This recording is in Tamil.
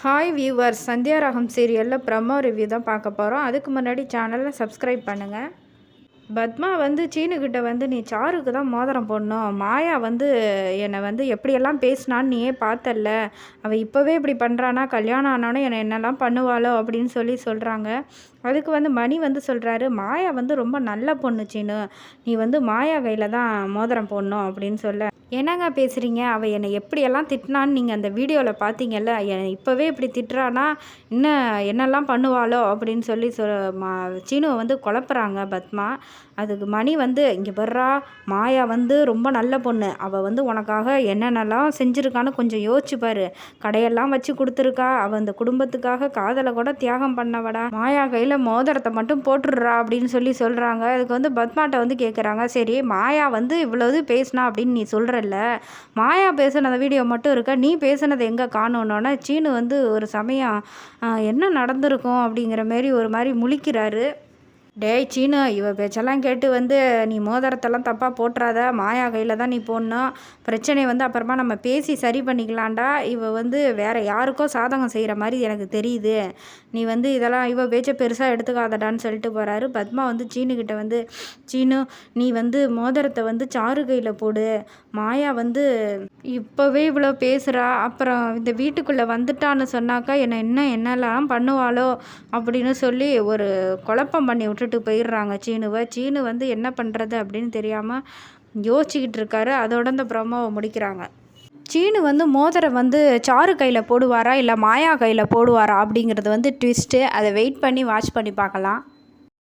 ஹாய் வியூவர்ஸ் சந்தியா ராகம் சீரியலில் ப்ரமோ ரிவ்யூ தான் பார்க்க போகிறோம் அதுக்கு முன்னாடி சேனலை சப்ஸ்கிரைப் பண்ணுங்கள் பத்மா வந்து சீனுக்கிட்ட வந்து நீ சாருக்கு தான் மோதிரம் போடணும். மாயா வந்து என்னை வந்து எப்படியெல்லாம் பேசினான்னு நீயே பார்த்தல்ல. அவள் இப்போவே இப்படி பண்ணுறானா கல்யாணம் ஆனாலும் என்னை என்னெல்லாம் பண்ணுவாளோ? அப்படின்னு சொல்லி சொல்கிறாங்க அதுக்கு வந்து மணி வந்து சொல்கிறாரு மாயா வந்து ரொம்ப நல்ல பொண்ணு சீனு. நீ வந்து மாயா கையில் தான் மோதிரம் போடணும். அப்படின்னு சொல்ல என்னங்க பேசுகிறீங்க அவள் என்னை எப்படியெல்லாம் திட்டினான்னு நீங்கள் அந்த வீடியோவில் பார்த்தீங்கல்ல என்னை இப்போவே இப்படி திட்டுறானா? இன்னும் என்னெல்லாம் பண்ணுவாளோ? அப்படின்னு சொல்லி சொ மா சீனுவை வந்து குழப்புறாங்க பத்மா. அதுக்கு மணி வந்து இங்கே வர்றா மாயா வந்து ரொம்ப நல்ல பொண்ணு. அவள் வந்து உனக்காக என்னென்னலாம் செஞ்சுருக்கான்னு கொஞ்சம் யோசிச்சு பாரு. கடையெல்லாம் வச்சு கொடுத்துருக்கா. அவள் அந்த குடும்பத்துக்காக காதலை கூட தியாகம் பண்ணவடா. மாயா கையில் மோதிரத்தை மட்டும் போட்டுடுறா அப்படின்னு சொல்லி சொல்கிறாங்க அதுக்கு வந்து பத்மாட்ட வந்து கேட்குறாங்க சரி மாயா வந்து இவ்வளவு பேசினா? அப்படின்னு நீ இல்லை மாயா பேசுனத வீடியோ மட்டும் இருக்கா. நீ பேசினது எங்கே காணணுன்னா சீனு வந்து ஒரு சமயம் என்ன நடந்திருக்கும்? அப்படிங்கிற மாரி ஒரு மாதிரி முழிக்கிறாரு. டேய் சீனு இவ பேச்செல்லாம் கேட்டு வந்து நீ மோதிரத்தெல்லாம் தப்பாக போட்டுறாத மாயா கையில் தான் நீ போடணும். பிரச்சனை வந்து அப்புறமா நம்ம பேசி சரி பண்ணிக்கலாம்டா. இவ வந்து வேறு யாருக்கோ சாதகம் செய்கிற மாதிரி எனக்கு தெரியுது. நீ வந்து இதெல்லாம் இவ பேச்சை பெருசாக எடுத்துக்காதடான்னு சொல்லிட்டு போகிறாரு பத்மா வந்து சீனுக்கிட்ட வந்து சீனு நீ வந்து மோதிரத்தை வந்து சாரு கையில் போடு. மாயா வந்து இப்போவே இவ்வளோ பேசுகிறா அப்புறம் இந்த வீட்டுக்குள்ளே வந்துட்டான்னு சொன்னாக்கா என்னை என்ன என்னெல்லாம் பண்ணுவாளோ அப்படின்னு சொல்லி ஒரு குழப்பம் பண்ணி விட்டுட்டு போயிடுறாங்க. சீனுவை. சீனு வந்து என்ன பண்ணுறது அப்படின்னு தெரியாமல் யோசிச்சுக்கிட்டு இருக்காரு. அதோட இந்த ப்ரோமோவை முடிக்கிறாங்க. சீனு வந்து மோதிரம் வந்து சாரு கையில் போடுவாரா? இல்லை மாயா கையில் போடுவாரா? அப்படிங்கிறது வந்து ட்விஸ்ட்டு அதை வெயிட் பண்ணி வாட்ச் பண்ணி பார்க்கலாம்.